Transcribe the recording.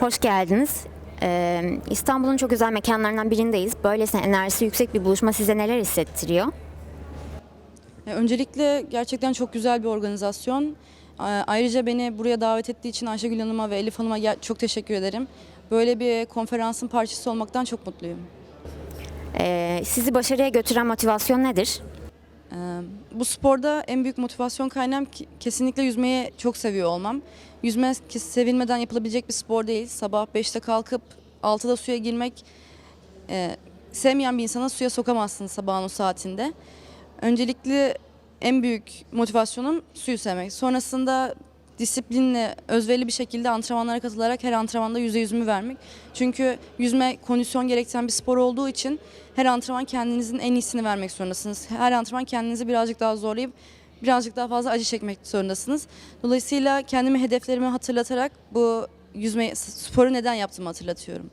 Hoş geldiniz. Ee, İstanbul'un çok özel mekanlarından birindeyiz. Böylesine enerjisi yüksek bir buluşma size neler hissettiriyor? Öncelikle gerçekten çok güzel bir organizasyon. A- Ayrıca beni buraya davet ettiği için Ayşegül Hanım'a ve Elif Hanım'a çok teşekkür ederim. Böyle bir konferansın parçası olmaktan çok mutluyum. Ee, sizi başarıya götüren motivasyon nedir? E, Bu sporda en büyük motivasyon kaynağım kesinlikle yüzmeyi çok seviyor olmam. Yüzme sevilmeden yapılabilecek bir spor değil. Sabah 5'te kalkıp 6'da suya girmek e, sevmeyen bir insana suya sokamazsınız sabahın o saatinde. Öncelikle en büyük motivasyonum suyu sevmek. Sonrasında disiplinle, özverili bir şekilde antrenmanlara katılarak her antrenmanda yüzde yüzümü vermek. Çünkü yüzme kondisyon gerektiren bir spor olduğu için her antrenman kendinizin en iyisini vermek zorundasınız. Her antrenman kendinizi birazcık daha zorlayıp birazcık daha fazla acı çekmek zorundasınız. Dolayısıyla kendimi hedeflerimi hatırlatarak bu yüzme sporu neden yaptığımı hatırlatıyorum.